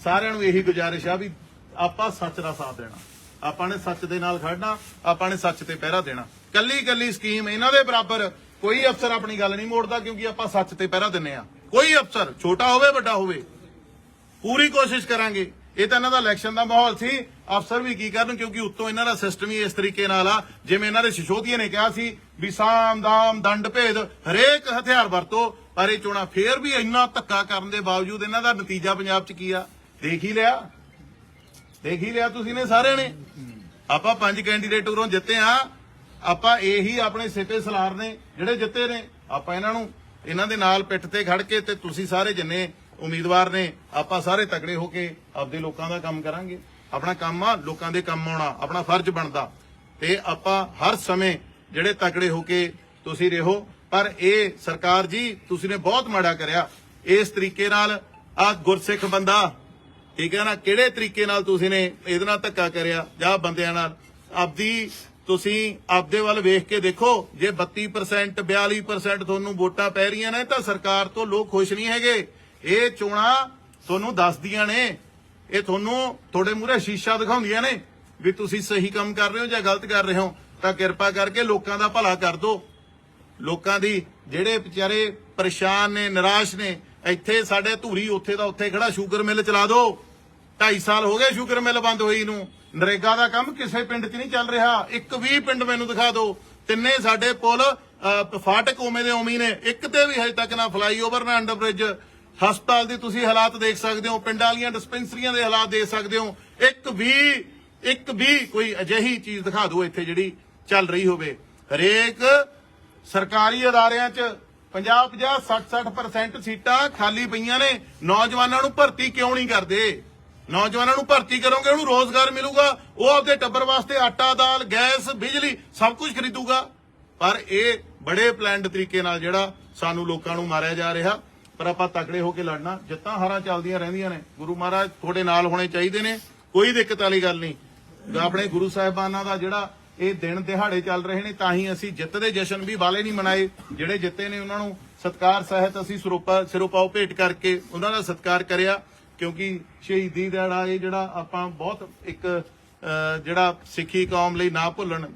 ਸਾਰਿਆਂ ਨੂੰ ਇਹੀ ਗੁਜ਼ਾਰਿਸ਼ ਆ ਵੀ ਆਪਾਂ ਸੱਚ ਦਾ ਸਾਥ ਦੇਣਾ। ਆਪਾਂ ਨੇ ਸੱਚ ਦੇ ਨਾਲ ਖੜਨਾ, ਆਪਾਂ ਨੇ ਸੱਚ ਤੇ ਪਹਿਰਾ ਦੇਣਾ। ਕੱਲੀ ਕੱਲੀ ਸਕੀਮ ਇਹਨਾਂ ਦੇ ਬਰਾਬਰ ਕੋਈ ਅਫਸਰ ਆਪਣੀ ਗੱਲ ਨਹੀਂ ਮੋੜਦਾ ਕਿਉਂਕਿ ਆਪਾਂ ਸੱਚ ਤੇ ਪਹਿਰਾ ਦਿੰਨੇ ਆ। ਕੋਈ ਅਫਸਰ, ਛੋਟਾ ਹੋਵੇ, ਵੱਡਾ ਹੋਵੇ, ਪੂਰੀ ਕੋਸ਼ਿਸ਼ ਕਰਾਂਗੇ। ਇਹ ਤਾਂ ਇਹਨਾਂ ਦਾ ਇਲੈਕਸ਼ਨ ਦਾ ਮਾਹੌਲ ਸੀ। ਅਫਸਰ ਵੀ ਕੀ ਕਰਨ ਕਿਉਂਕਿ ਉੱਤੋਂ ਇਹਨਾਂ ਦਾ ਸਿਸਟਮ ਹੀ ਇਸ ਤਰੀਕੇ ਨਾਲ ਆ, ਜਿਵੇਂ ਇਹਨਾਂ ਦੇ ਸ਼ਿਸ਼ੋਦੀਏ ਨੇ ਕਿਹਾ ਸੀ ਵੀ ਸਾਮ ਦਾਮ ਦੰਡ ਭੇਦ ਹਰੇਕ ਹਥਿਆਰ ਵਰਤੋ, ਪਰ ਇਹ ਚੋਣਾ ਫੇਰ ਵੀ ਇੰਨਾ ਧੱਕਾ ਕਰਨ ਦੇ ਬਾਵਜੂਦ ਇਹਨਾਂ ਦਾ ਨਤੀਜਾ ਪੰਜਾਬ 'ਚ ਕੀ ਆ? ਦੇਖ ਹੀ ਲਿਆ। ਦੇਖ ਹੀ ਲਿਆ ਤੁਸੀਂ ਨੇ ਸਾਰਿਆਂ ਨੇ। ਆਪਾਂ ਪੰਜ ਕੈਂਡੀਡੇਟ ਉਰੋਂ ਜਿੱਤੇ ਆ। ਆਪਾਂ ਇਹੀ ਆਪਣੇ ਸਿੱਪੇ ਸਲਾਰ ਨੇ, ਜਿਹੜੇ ਜਿੱਤੇ ਨੇ। ਆਪਾਂ ਇਹਨਾਂ ਨੂੰ, ਇਹਨਾਂ ਦੇ ਨਾਲ ਪਿੱਠ ਤੇ ਖੜ ਕੇ ਤੇ ਤੁਸੀਂ ਸਾਰੇ ਜਿੰਨੇ ਉਮੀਦਵਾਰ ਨੇ, ਆਪਾਂ ਸਾਰੇ ਤਕੜੇ ਹੋ ਕੇ ਆਪਦੇ ਲੋਕਾਂ ਦਾ ਕੰਮ ਕਰਾਂਗੇ। ਆਪਣਾ ਕੰਮ ਆ, ਲੋਕਾਂ ਦੇ ਕੰਮ ਆਉਣਾ, ਆਪਣਾ ਫਰਜ਼ ਬਣਦਾ। ਤੇ ਆਪਾਂ ਹਰ ਸਮੇਂ ਜਿਹੜੇ ਤਕੜੇ ਹੋ ਕੇ ਤੁਸੀਂ ਰਹੋ, ਪਰ ਇਹ ਸਰਕਾਰ ਜੀ, ਤੁਸੀਂ ਨੇ ਬਹੁਤ ਮਾੜਾ ਕਰਿਆ। ਇਸ ਤਰੀਕੇ ਨਾਲ ਆ ਗੁਰਸਿੱਖ ਬੰਦਾ ਠੀਕ ਹੈ ਨਾ? ਕਿਹੜੇ ਤਰੀਕੇ ਨਾਲ ਤੁਸੀਂ ਨੇ ਇਹਦੇ ਨਾਲ ਧੱਕਾ ਕਰਿਆ? ਜਾਂ ਬੰਦਿਆਂ ਨਾਲ। ਆਪਦੀ ਤੁਸੀਂ ਆਪਦੇ ਵੱਲ ਵੇਖ ਕੇ ਦੇਖੋ, ਜੇ 32% 42% ਤੁਹਾਨੂੰ ਵੋਟਾਂ ਪੈ ਰਹੀਆਂ ਨੇ, ਤਾਂ ਸਰਕਾਰ ਤੋਂ ਲੋਕ ਖੁਸ਼ ਨਹੀਂ ਹੈਗੇ। ਇਹ ਚੋਣਾਂ ਤੁਹਾਨੂੰ ਦੱਸਦੀਆਂ ਨੇ। ਇਹ ਤੁਹਾਨੂੰ ਤੁਹਾਡੇ ਮੂਹਰੇ ਸ਼ੀਸ਼ਾ ਦਿਖਾਉਂਦੀਆਂ ਨੇ ਵੀ ਤੁਸੀਂ ਸਹੀ ਕੰਮ ਕਰ ਰਹੇ ਹੋ ਜਾਂ ਗਲਤ ਕਰ ਰਹੇ ਹੋ। ਤਾਂ ਕਿਰਪਾ ਕਰਕੇ ਲੋਕਾਂ ਦਾ ਭਲਾ ਕਰ ਦਿਓ। ਲੋਕਾਂ ਦੀ ਜਿਹੜੇ ਵਿਚਾਰੇ ਪਰੇਸ਼ਾਨ ਨੇ, ਨਿਰਾਸ਼ ਨੇ, ਇੱਥੇ ਸਾਡੇ ਧੂਰੀ ਉੱਥੇ ਦਾ ਉੱਥੇ ਖੜਾ, ਸ਼ੂਗਰ ਮਿਲ ਚਲਾ ਦਿਓ। 2.5 ਸਾਲ ਹੋ ਗਏ ਸ਼ੂਗਰ ਮਿਲ ਬੰਦ ਹੋਈ ਨੂੰ। ਨਰੇਗਾ ਦਾ ਕੰਮ ਕਿਸੇ ਪਿੰਡ 'ਚ ਨਹੀਂ ਚੱਲ ਰਿਹਾ। ਇੱਕ ਵੀ ਪਿੰਡ ਮੈਨੂੰ ਦਿਖਾ ਦਿਓ। ਤਿੰਨੇ ਸਾਡੇ ਪੁਲ ਫਾਟਕ ਉਵੇਂ ਦੇ ਉਵੇਂ ਨੇ। ਇੱਕ ਤੇ ਵੀ ਹਜੇ ਤੱਕ ਨਾ ਫਲਾਈਓਵਰ, ਨਾ ਅੰਡਰਬ੍ਰਿਜ। ਹਸਪਤਾਲ ਦੀ ਤੁਸੀਂ ਹਾਲਾਤ ਦੇਖ ਸਕਦੇ ਹੋ। ਪਿੰਡਾਂ ਵਾਲੀਆਂ ਡਿਸਪੈਂਸਰੀਆਂ ਦੇ ਹਾਲਾਤ ਦੇਖ ਸਕਦੇ ਹੋ। ਇੱਕ ਵੀ ਇੱਕ ਵੀ ਕੋਈ ਅਜਿਹੀ ਚੀਜ਼ ਦਿਖਾ ਦਿਓ ਇੱਥੇ ਜਿਹੜੀ ਚੱਲ ਰਹੀ ਹੋਵੇ। ਹਰੇਕ ਸਰਕਾਰੀ ਅਦਾਰਿਆਂ 'ਚ 50 50 60 60% ਸੀਟਾਂ ਖਾਲੀ ਪਈਆਂ ਨੇ। ਨੌਜਵਾਨਾਂ ਨੂੰ ਭਰਤੀ ਕਿਉਂ ਨਹੀਂ ਕਰਦੇ? ਨੌਜਵਾਨਾਂ ਨੂੰ ਭਰਤੀ ਕਰੋਗੇ, ਉਹਨੂੰ ਰੋਜ਼ਗਾਰ ਮਿਲੂਗਾ, ਉਹ ਆਪਦੇ ਟੱਬਰ ਵਾਸਤੇ ਆਟਾ, ਦਾਲ, ਗੈਸ, ਬਿਜਲੀ, ਸਭ ਕੁਝ ਖਰੀਦੂਗਾ। ਪਰ ਇਹ ਬੜੇ ਪਲਾਨਡ ਤਰੀਕੇ ਨਾਲ ਜਿਹੜਾ ਸਾਨੂੰ ਲੋਕਾਂ ਨੂੰ ਮਾਰਿਆ ਜਾ ਰਿਹਾ, ਪਰ ਆਪਾਂ ਤਕੜੇ ਹੋ ਕੇ ਲੜਨਾ, ਜਿੱਤਾਂ ਹਾਰਾਂ ਚੱਲਦੀਆਂ ਰਹਿੰਦੀਆਂ ਨੇ। ਗੁਰੂ ਮਹਾਰਾਜ ਤੁਹਾਡੇ ਨਾਲ ਹੋਣੇ ਚਾਹੀਦੇ ਨੇ, ਕੋਈ ਦਿੱਕਤ ਵਾਲੀ ਗੱਲ ਨਹੀਂ। ਆਪਣੇ ਗੁਰੂ ਸਾਹਿਬਾਨਾਂ ਦਾ ਜਿਹੜਾ ਇਹ ਦਿਨ ਦਿਹਾੜੇ ਚੱਲ ਰਹੇ ਨੇ, ਤਾਂ ਹੀ ਅਸੀਂ ਜਿੱਤ ਦੇ ਜਸ਼ਨ ਵੀ ਵਾਲੇ ਨਹੀਂ ਮਨਾਏ, ਜਿਹੜੇ ਜਿੱਤੇ ਨੇ ਉਹਨਾਂ ਨੂੰ ਸਤਕਾਰ, ਸਹਿਤ ਅਸੀਂ ਸਰੋਪਾ ਸਿਰੋਪਾਓ ਭੇਟ ਕਰਕੇ ਉਹਨਾਂ ਦਾ ਸਤਕਾਰ ਕਰਿਆ। ਕਿਉਂਕਿ ਸ਼ਹੀਦੀ ਦਿਹਾੜਾ ਇਹ ਜਿਹੜਾ ਆਪਾਂ ਬਹੁਤ ਇੱਕ ਜਿਹੜਾ ਸਿੱਖੀ ਕੌਮ ਲਈ ਨਾ ਭੁੱਲਣ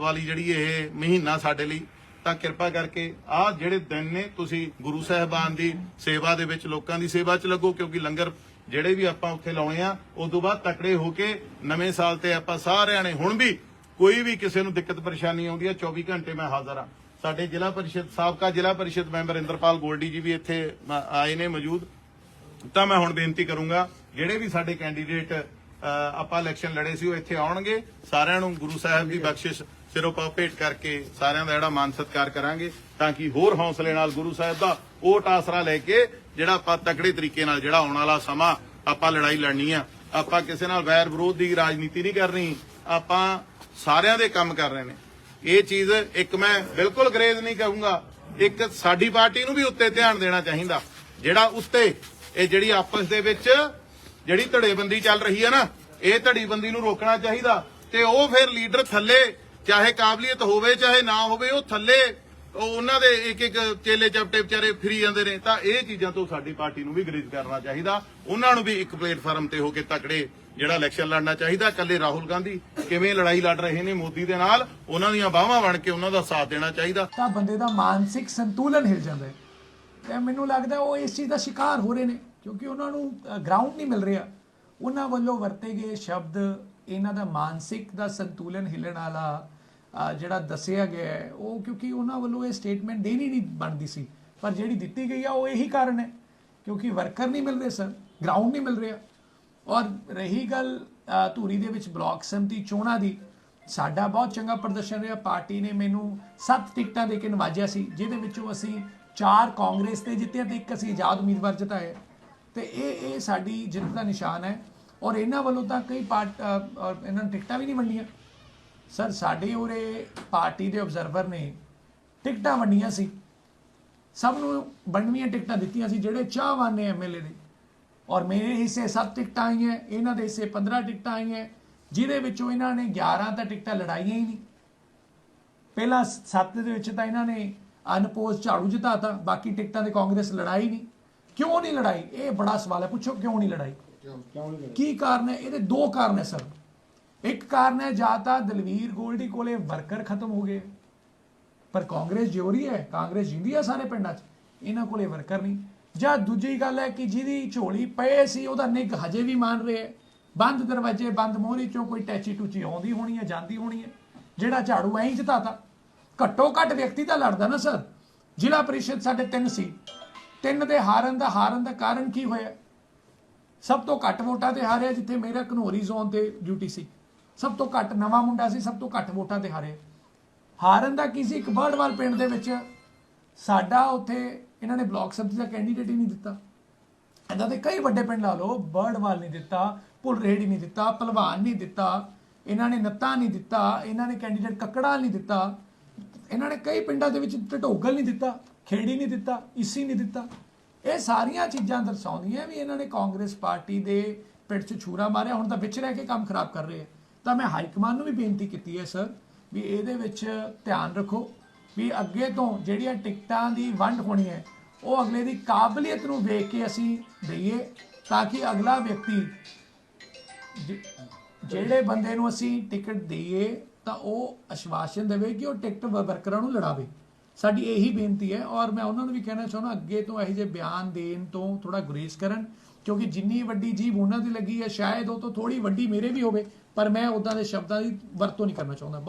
ਵਾਲੀ ਜਿਹੜੀ ਇਹ ਮਹੀਨਾ ਸਾਡੇ ਲਈ, ਤਾਂ ਕਿਰਪਾ ਕਰਕੇ ਆਹ ਜਿਹੜੇ ਦਿਨ ਨੇ ਤੁਸੀਂ ਗੁਰੂ ਸਾਹਿਬਾਨ ਦੀ ਸੇਵਾ ਦੇ ਵਿੱਚ ਲੋਕਾਂ ਦੀ ਸੇਵਾ 'ਚ ਲੱਗੋ, ਕਿਉਂਕਿ ਲੰਗਰ ਜਿਹੜੇ ਵੀ ਆਪਾਂ ਉੱਥੇ ਲਾਉਣੇ ਆ ਉਸ ਤੋਂ ਬਾਅਦ ਤਕੜੇ ਹੋ ਕੇ ਨਵੇਂ ਸਾਲ ਤੇ ਆਪਾਂ ਸਾਰਿਆਂ ਨੇ ਹੁਣ ਵੀ ਕੋਈ ਵੀ ਕਿਸੇ ਨੂੰ ਦਿੱਕਤ ਪਰੇਸ਼ਾਨੀ ਆਉਂਦੀ ਹੈ 24 ਘੰਟੇ ਮੈਂ ਹਾਜ਼ਰ ਆ ਸਾਡੇ ਜ਼ਿਲ੍ਹਾ ਪਰਿਸ਼ਦ, ਸਾਬਕਾ ਜ਼ਿਲ੍ਹਾ ਪਰਿਸ਼ਦ ਮੈਂਬਰ ਇੰਦਰਪਾਲ ਗੋਲਡੀ ਜੀ ਵੀ ਇੱਥੇ ਆਏ ਨੇ ਮੌਜੂਦ। ਤਾਂ ਮੈਂ ਹੁਣ ਬੇਨਤੀ ਕਰੂੰਗਾ ਜਿਹੜੇ ਵੀ ਸਾਡੇ ਕੈਂਡੀਡੇਟ ਆਪਾਂ ਇਲੈਕਸ਼ਨ ਲੜੇ ਸੀ ਉਹ ਇੱਥੇ ਆਉਣਗੇ। ਸਾਰਿਆਂ ਨੂੰ ਗੁਰੂ ਸਾਹਿਬ ਦੀ ਬਖਸ਼ਿਸ਼ ਸਿਰੋਂ ਪਾ ਭੇਟ ਕਰਕੇ ਸਾਰਿਆਂ ਦਾ ਜਿਹੜਾ ਮਾਨ ਸਤਿਕਾਰ ਕਰਾਂਗੇ ਤਾਂ ਕਿ ਹੋਰ ਹੌਸਲੇ ਨਾਲ ਗੁਰੂ ਸਾਹਿਬ ਦਾ ਓਟ ਆਸਰਾ ਲੈ ਕੇ ਜਿਹੜਾ ਆਪਾਂ ਤਕੜੇ ਤਰੀਕੇ ਨਾਲ ਜਿਹੜਾ ਆਉਣ ਵਾਲਾ ਸਮਾਂ ਆਪਾਂ ਲੜਾਈ ਲੜਨੀ ਆ। ਆਪਾਂ ਕਿਸੇ ਨਾਲ ਵੈਰ ਵਿਰੋਧ ਦੀ ਰਾਜਨੀਤੀ ਨਹੀਂ ਕਰਨੀ। ਆਪਾਂ ਸਾਰਿਆਂ ਦੇ ਕੰਮ ਕਰ ਰਹੇ ਨੇ। ਇਹ ਚੀਜ਼ ਇੱਕ ਮੈਂ ਬਿਲਕੁਲ ਗਰੇਜ਼ ਨਹੀਂ ਕਹੂੰਗਾ। ਇੱਕ ਸਾਡੀ ਪਾਰਟੀ ਨੂੰ ਵੀ ਉੱਤੇ ਧਿਆਨ ਦੇਣਾ ਚਾਹੀਦਾ। ਜਿਹੜਾ ਉੱਤੇ ਇਹ ਜਿਹੜੀ ਆਪਸ ਦੇ ਵਿੱਚ ਜਿਹੜੀ ਧੜੇਬੰਦੀ ਚੱਲ ਰਹੀ ਹੈ ਨਾ, ਇਹ ਧੜੀਬੰਦੀ ਨੂੰ ਰੋਕਣਾ ਚਾਹੀਦਾ ਤੇ ਉਹ ਫਿਰ ਲੀਡਰ ਥੱਲੇ, ਚਾਹੇ ਕਾਬਲੀਅਤ ਹੋਵੇ, ਚਾਹੇ ਨਾ ਹੋਵੇ, ਉਹ ਥੱਲੇ ਉਹਨਾਂ ਦੇ ਇੱਕ ਇੱਕ ਚੇਲੇ ਚਪਟੇ ਵਿਚਾਰੇ ਫਰੀ ਜਾਂਦੇ ਨੇ। ਤਾਂ ਇਹ ਚੀਜ਼ਾਂ ਤੋਂ ਸਾਡੀ ਪਾਰਟੀ ਨੂੰ ਵੀ ਗਰੇਜ਼ ਕਰਨਾ ਚਾਹੀਦਾ। ਉਹਨਾਂ ਨੂੰ ਵੀ ਇੱਕ ਪਲੇਟਫਾਰਮ ਤੇ ਹੋ ਕੇ ਤਕੜੇ ਜਿਹੜਾ ਇਲੈਕਸ਼ਨ ਲੜਨਾ ਚਾਹੀਦਾ। ਕੱਲੇ ਰਾਹੁਲ ਗਾਂਧੀ ਕਿਵੇਂ ਲੜਾਈ ਲੜ ਰਹੇ ਨੇ ਮੋਦੀ ਦੇ ਨਾਲ, ਉਹਨਾਂ ਦੀਆਂ ਬਾਹਾਂ ਬਣ ਕੇ ਉਹਨਾਂ ਦਾ ਸਾਥ ਦੇਣਾ ਚਾਹੀਦਾ। ਤਾਂ ਬੰਦੇ ਦਾ ਮਾਨਸਿਕ ਸੰਤੁਲਨ ਹਿਲ ਜਾਂਦਾ ਹੈ। ਤੇ ਮੈਨੂੰ ਲੱਗਦਾ ਉਹ ਇਸ ਚੀਜ਼ ਦਾ ਸ਼ਿਕਾਰ ਹੋ ਰਹੇ ਨੇ। ਕਿਉਂਕਿ ਉਹਨਾਂ ਨੂੰ ਗਰਾਊਂਡ ਨਹੀਂ ਮਿਲ ਰਿਹਾ। ਉਹਨਾਂ ਵੱਲੋਂ ਵਰਤੇ ਗਏ ਸ਼ਬਦ, ਇਹਨਾਂ ਦਾ ਮਾਨਸਿਕ ਦਾ ਸੰਤੁਲਨ ਹਿੱਲਣ ਵਾਲਾ ਜਿਹੜਾ ਦੱਸਿਆ ਗਿਆ ਹੈ, ਉਹ ਕਿਉਂਕਿ ਉਹਨਾਂ ਵੱਲੋਂ ਇਹ ਸਟੇਟਮੈਂਟ ਦੇਣੀ ਨਹੀਂ ਬਣਦੀ ਸੀ। ਪਰ ਜਿਹੜੀ ਦਿੱਤੀ ਗਈ ਆ, ਉਹ ਇਹੀ ਕਾਰਨ ਹੈ। ਕਿਉਂਕਿ ਵਰਕਰ ਨਹੀਂ ਮਿਲ ਰਹੇ ਸਰ ਗਰਾਊਂਡ ਨਹੀਂ ਮਿਲ ਰਿਹਾ। ਔਰ ਰਹੀ ਗੱਲ ਧੂਰੀ ਦੇ ਵਿੱਚ ਬਲਾਕ ਸੰਮਤੀ ਚੋਣਾਂ ਦੀ, ਸਾਡਾ ਬਹੁਤ ਚੰਗਾ ਪ੍ਰਦਰਸ਼ਨ ਰਿਹਾ। ਪਾਰਟੀ ਨੇ ਮੈਨੂੰ 7 ਟਿਕਟਾਂ ਦੇ ਕੇ ਨਵਾਜਿਆ ਸੀ, ਜਿਹਦੇ ਵਿੱਚੋਂ ਅਸੀਂ 4 ਕਾਂਗਰਸ ਤੇ ਜਿੱਤੇ ਤੇ ਇੱਕ ਅਸੀਂ ਆਜ਼ਾਦ ਉਮੀਦਵਾਰ ਜਿਤਾਏ ਤੇ ਇਹ ਇਹ ਸਾਡੀ ਜਿੱਤ ਦਾ ਨਿਸ਼ਾਨ ਹੈ ਔਰ ਇਹਨਾਂ ਵੱਲੋਂ ਤਾਂ ਕਈ ਪਾਰਟ ਔਰ ਇਹਨਾਂ ਨੇ ਟਿਕਟਾਂ ਵੀ ਨਹੀਂ ਵੰਡੀਆਂ। ਸਰ, ਸਾਡੇ ਉਰੇ ਪਾਰਟੀ ਦੇ ਆਬਜ਼ਰਵਰ ਨੇ ਟਿਕਟਾਂ ਵੰਡੀਆਂ ਸੀ। ਸਭ ਨੂੰ ਵੰਡਵੀਆਂ ਟਿਕਟਾਂ ਦਿੱਤੀਆਂ ਸੀ, ਜਿਹੜੇ ਚਾਹਵਾਨ ਨੇ ਐਮਐਲਏ ਦੇ। ਔਰ ਮੇਰੇ ਹਿੱਸੇ 7 ਟਿਕਟਾਂ ਆਈਆਂ, ਇਹਨਾਂ ਦੇ ਹਿੱਸੇ 15 ਟਿਕਟਾਂ ਆਈਆਂ, ਜਿਹਦੇ ਵਿੱਚੋਂ ਇਹਨਾਂ ਨੇ 11 ਤਾਂ ਟਿਕਟਾਂ ਲੜਾਈਆਂ ਹੀ ਨਹੀਂ। ਪਹਿਲਾ 7 ਦੇ ਵਿੱਚ ਤਾਂ ਇਹਨਾਂ ਨੇ ਅਨਪੋਜ਼ ਝਾੜੂ ਜਿਤਾਤਾ, ਬਾਕੀ ਟਿਕਟਾਂ ਦੇ ਕਾਂਗਰਸ ਲੜਾਈ ਨਹੀਂ। ਕਿਉਂ ਨਹੀਂ ਲੜਾਈ? ਇਹ ਬੜਾ ਸਵਾਲ ਹੈ ਪੁੱਛੋ ਕਿਉਂ ਨਹੀਂ ਲੜਾਈ? ਕੀ ਕਾਰਨ ਹੈ? ਇਹਦੇ ਦੋ ਕਾਰਨ ਹੈ ਸਰ। ਇੱਕ ਕਾਰਨ ਹੈ ਜਾਂ ਤਾਂ ਦਲਵੀਰ ਗੋਲਡੀ ਕੋਲੇ ਵਰਕਰ ਖਤਮ ਹੋ ਗਏ। ਪਰ ਕਾਂਗਰਸ ਜਿਉਰੀ ਹੈ ਕਾਂਗਰਸ ਜਿੰਦੀ ਹੈ ਸਾਰੇ ਪਿੰਡਾਂ 'ਚ। ਇਹਨਾਂ ਕੋਲੇ ਵਰਕਰ ਨਹੀਂ। ਜਾਂ ਦੂਜੀ ਗੱਲ ਹੈ ਕਿ ਜਿਹਦੀ ਝੋਲੀ ਪਏ ਸੀ ਉਹਦਾ ਨਿੱਘ ਹਜੇ ਵੀ ਮੰਨ ਰਹੇ ਹੈ। ਬੰਦ ਦਰਵਾਜ਼ੇ ਬੰਦ ਮੋਹਰੀ ਚੋਂ ਕੋਈ ਟੈਚੀ ਟੂਚੀ ਆਉਂਦੀ ਹੋਣੀ ਹੈ ਜਾਂਦੀ ਹੋਣੀ ਹੈ। ਜਿਹੜਾ ਝਾੜੂ ਐਂ ਜਿਤਾਤਾ। ਘੱਟੋ ਘੱਟ ਵਿਅਕਤੀ ਤਾਂ ਲੜਦਾ ਨਾ ਸਰ। ਜ਼ਿਲ੍ਹਾ ਪ੍ਰੀਸ਼ਦ ਸਾਡੇ ਤਿੰਨ ਸੀ ਤਿੰਨ ਦੇ ਹਾਰਨ ਦਾ ਹਾਰਨ ਦਾ ਕਾਰਨ ਕੀ ਹੋਇਆ? ਸਭ ਤੋਂ ਘੱਟ ਵੋਟਾਂ ਤੇ ਹਾਰਿਆ ਜਿੱਥੇ ਮੇਰਾ ਘਨੋਰੀ ਜ਼ੋਨ ਤੇ ਡਿਊਟੀ ਸੀ। ਸਭ ਤੋਂ ਘੱਟ ਨਵਾਂ ਮੁੰਡਾ ਸੀ, ਸਭ ਤੋਂ ਘੱਟ ਵੋਟਾਂ ਤੇ ਹਾਰਿਆ। ਹਾਰਨ ਦਾ ਕੀ ਸੀ? ਇੱਕ ਬਰਡਵਾਲ ਪਿੰਡ ਦੇ ਵਿੱਚ ਸਾਡਾ ਉੱਥੇ ਇਹਨਾਂ ਨੇ ਬਲਾਕ ਸਬਜ਼ੀ ਦਾ ਕੈਂਡੀਡੇਟ ਹੀ ਨਹੀਂ ਦਿੱਤਾ। ਇਹਨਾਂ ਦੇ ਕਈ ਵੱਡੇ ਪਿੰਡ ਲਾ ਲਓ ਬਰਡਵਾਲ ਨਹੀਂ ਦਿੱਤਾ ਪੁਲਰੇੜੀ ਨਹੀਂ ਦਿੱਤਾ, ਪਹਿਲਵਾਨ ਨਹੀਂ ਦਿੱਤਾ, ਇਹਨਾਂ ਨੇ ਨੱਤਾ ਨਹੀਂ ਦਿੱਤਾ, ਇਹਨਾਂ ਨੇ ਕੈਂਡੀਡੇਟ ਕੱਕੜਾ ਨਹੀਂ ਦਿੱਤਾ, ਇਹਨਾਂ ਨੇ ਕਈ ਪਿੰਡਾਂ ਦੇ ਵਿੱਚ ਢਟੋਗਲ ਨਹੀਂ ਦਿੱਤਾ। ਖੇੜੀ ਨਹੀਂ ਦਿੱਤਾ ਇਸੀ ਨਹੀਂ ਦਿੱਤਾ। ਇਹ ਸਾਰੀਆਂ ਚੀਜ਼ਾਂ ਦਰਸਾਉਂਦੀਆਂ ਵੀ ਇਹਨਾਂ ਨੇ ਕਾਂਗਰਸ ਪਾਰਟੀ ਦੇ ਪਿੱਠ 'ਚ ਛੂਰਾ ਮਾਰਿਆ, ਹੁਣ ਤਾਂ ਵਿੱਚ ਰਹਿ ਕੇ ਕੰਮ ਖਰਾਬ ਕਰ ਰਹੇ ਆ। ਤਾਂ ਮੈਂ ਹਾਈ ਕਮਾਂਡ ਨੂੰ ਵੀ ਬੇਨਤੀ ਕੀਤੀ ਹੈ, ਸਰ, ਵੀ ਇਹਦੇ ਵਿੱਚ ਧਿਆਨ ਰੱਖੋ ਵੀ ਅੱਗੇ ਤੋਂ ਜਿਹੜੀਆਂ ਟਿਕਟਾਂ ਦੀ ਵੰਡ ਹੋਣੀ ਹੈ, ਉਹ ਅਗਲੇ ਦੀ ਕਾਬਲੀਅਤ ਨੂੰ ਵੇਖ ਕੇ ਅਸੀਂ ਦਈਏ ਤਾਂ ਕਿ ਅਗਲਾ ਵਿਅਕਤੀ ਜਿ- ਜਿਹੜੇ ਬੰਦੇ ਨੂੰ ਅਸੀਂ ਟਿਕਟ ਦਈਏ ਤਾਂ ਉਹ ਅਸ਼ਵਾਸਨ ਦੇਵੇ ਕਿ ਉਹ ਟਿਕਟ ਵ- ਵਰਕਰਾਂ ਨੂੰ ਲੜਾਵੇ। ਸਾਡੀ ਇਹੀ ਬੇਨਤੀ ਹੈ ਔਰ ਮੈਂ ਉਹਨਾਂ ਨੂੰ ਵੀ ਕਹਿਣਾ ਚਾਹੁੰਦਾ, ਅੱਗੇ ਤੋਂ ਇਹੋ ਜਿਹੇ ਬਿਆਨ ਦੇਣ ਤੋਂ ਥੋੜਾ ਗੁਰੇਜ਼ ਕਰਨ, ਕਿਉਂਕਿ ਜਿੰਨੀ ਵੱਡੀ ਜੀਬ ਉਹਨਾਂ ਦੀ ਲੱਗੀ ਹੈ, ਸ਼ਾਇਦ ਉਹ ਤੋਂ ਥੋੜੀ ਵੱਡੀ ਮੇਰੇ ਵੀ ਹੋਵੇ, ਪਰ ਮੈਂ ਉਦਾਂ ਦੇ ਸ਼ਬਦਾਂ ਦੀ ਵਰਤੋਂ ਨਹੀਂ ਕਰਨਾ ਚਾਹੁੰਦਾ।